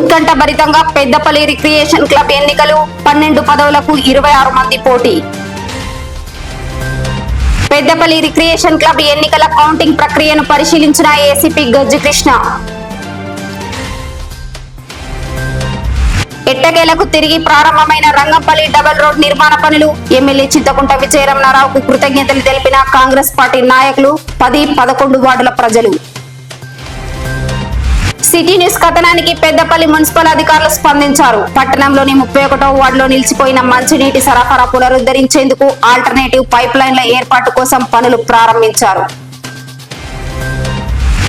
ఉత్కంఠభరితంగా Peddapalli recreation club ఎన్నికలు పన్నెండు పదవులకు ఇరవై ఆరు మంది పోటీ. పెద్దపల్లి రిక్రియేషన్ క్లబ్ ఎన్నికల కౌంటింగ్ ప్రక్రియను పరిశీలించిన ఏసీపీ గజ్జకృష్ణ ఎట్టకేలకు తిరిగి ప్రారంభమైన రంగంపల్లి డబల్ రోడ్ నిర్మాణ పనులు ఎమ్మెల్యే చింతకుంట విజయరమణారావుకు కృతజ్ఞతలు తెలిపిన కాంగ్రెస్ పార్టీ నాయకులు పది పదకొండు వార్డుల ప్రజలు. సిటీ న్యూస్ కథనానికి పెద్దపల్లి మున్సిపల్ అధికారులు స్పందించారు. పట్టణంలోని ముప్పై ఒకటో వార్డులో నిలిచిపోయిన మంచినీటి సరఫరా పునరుద్ధరించేందుకు ఆల్టర్నేటివ్ పైప్ లైన్ల ఏర్పాటు కోసం పనులు ప్రారంభించారు.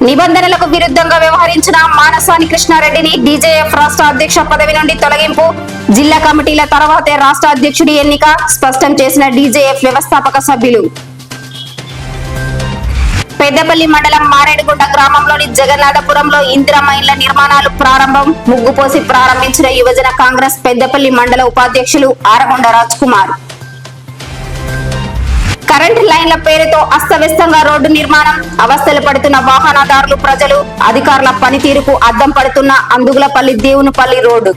నిబంధనలకు విరుద్ధంగా వ్యవహరించిన మానసాని కృష్ణారెడ్డిని డీజేఎఫ్ రాష్ట్ర అధ్యక్ష పదవి నుండి తొలగింపు జిల్లా కమిటీల తర్వాతే రాష్ట్ర అధ్యక్షుడి ఎన్నిక స్పష్టం చేసిన డీజేఎఫ్ వ్యవస్థాపక సభ్యులు. పెద్దపల్లి మండలం మారేడుగుంట గ్రామంలోని జగన్నాథపురంలో ఇందిరమ్మ ఇళ్ళ నిర్మాణాలు ప్రారంభం. ముగ్గుపోసి ప్రారంభించిన యువజన కాంగ్రెస్ పెద్దపల్లి మండల ఉపాధ్యక్షులు ఆరగొండ రాజ్ కుమార్ కరెంట్ లైన్ల పేరుతో అస్తవ్యస్తంగా రోడ్డు నిర్మాణం. అవస్థలు పడుతున్న వాహనదారులు ప్రజలు అధికారుల పనితీరుకు అద్దం పడుతున్న అందుగులపల్లి దేవునిపల్లి రోడ్డు.